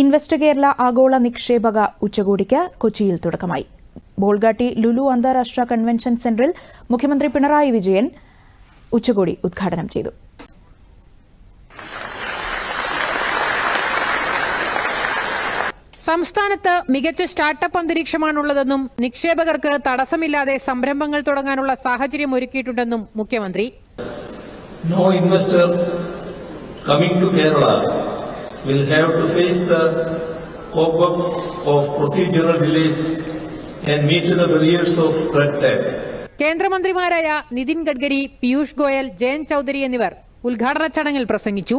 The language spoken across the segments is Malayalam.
ഇൻവെസ്റ്റ് കേരള ആഗോള നിക്ഷേപക ഉച്ചകോടിക്ക് കൊച്ചിയിൽ തുടക്കമായി. ബോൾഗാട്ടി ലുലു അന്താരാഷ്ട്ര കൺവെൻഷൻ സെന്ററിൽ മുഖ്യമന്ത്രി പിണറായി വിജയൻ ഉച്ചകോടി ഉദ്ഘാടനം ചെയ്തു. സംസ്ഥാനത്ത് മികച്ച സ്റ്റാർട്ടപ്പ് അന്തരീക്ഷമാണുള്ളതെന്നും നിക്ഷേപകർക്ക് തടസ്സമില്ലാതെ സംരംഭങ്ങൾ തുടങ്ങാനുള്ള സാഹചര്യം ഒരുക്കിയിട്ടുണ്ടെന്നും മുഖ്യമന്ത്രി. No investor coming to Kerala will have to face the cope-up of procedural delays and meet the barriers of red tape. കേന്ദ്രമന്ത്രിമാരായ നിതിൻ ഗഡ്കരി പീയൂഷ് ഗോയൽ ജയന്ത് ചൌധരി എന്നിവർ ഉദ്ഘാടന ചടങ്ങിൽ പ്രസംഗിച്ചു.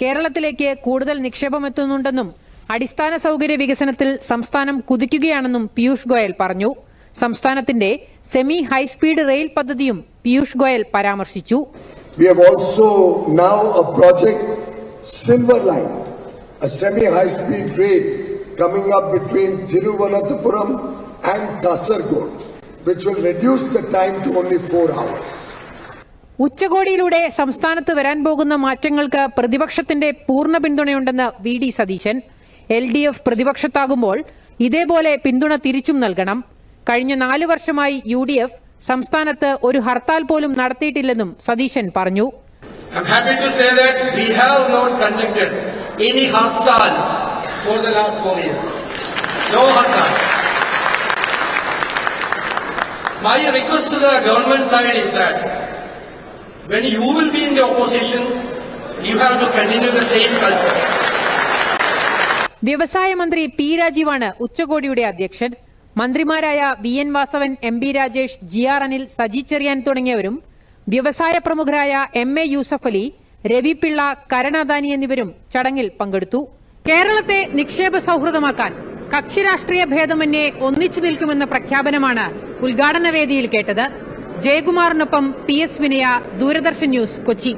കേരളത്തിലേക്ക് കൂടുതൽ നിക്ഷേപമെത്തുന്നുണ്ടെന്നും അടിസ്ഥാന സൌകര്യ വികസനത്തിൽ സംസ്ഥാനം കുതിക്കുകയാണെന്നും പീയൂഷ് ഗോയൽ പറഞ്ഞു. സംസ്ഥാനത്തിന്റെ സെമി ഹൈസ്പീഡ് റെയിൽ പദ്ധതിയും പീയൂഷ് ഗോയൽ പരാമർശിച്ചു. We have also now a project, Silver Line, a semi-high-speed rail coming up between Thiruvananthapuram and Kasargod, which will reduce the time to only four hours. ഉച്ചകോടിയിലൂടെ സംസ്ഥാനത്ത് വരാൻ പോകുന്ന മാറ്റങ്ങൾക്ക് പ്രതിപക്ഷത്തിന്റെ പൂർണ പിന്തുണയുണ്ടെന്ന് V D Satheesan. L D F പ്രതിപക്ഷത്താകുമ്പോൾ ഇതേപോലെ പിന്തുണ തിരിച്ചും നൽകണം. കഴിഞ്ഞ നാലു വർഷമായി യു ഡി എഫ് സംസ്ഥാനത്ത് ഒരു ഹർത്താൽ പോലും നടത്തിയിട്ടില്ലെന്നും സതീശൻ പറഞ്ഞു. I'm happy to say that we have not conducted any hartals for the last four years. No hartal. My request to the government side is that when you will be in the opposition, you have to continue the same culture. വ്യവസായ മന്ത്രി പി രാജീവാണ് ഉച്ചകോടിയുടെ അധ്യക്ഷൻ മന്ത്രിമാരായ V N Vasavan M B Rajesh G R Anil Saji Cherian തുടങ്ങിയവരും വ്യവസായ പ്രമുഖരായ എം എ യൂസഫ് അലി രവി പിള്ള കരണാദാനി എന്നിവരും ചടങ്ങിൽ പങ്കെടുത്തു. കേരളത്തെ നിക്ഷേപ സൌഹൃദമാക്കാൻ കക്ഷിരാഷ്ട്രീയ ഭേദമന്യേ ഒന്നിച്ചു നിൽക്കുമെന്ന പ്രഖ്യാപനമാണ് ഉദ്ഘാടന വേദിയിൽ കേട്ടത്. ജയകുമാറിനൊപ്പം പി എസ് വിനയ ദൂരദർശൻ ന്യൂസ് കൊച്ചി.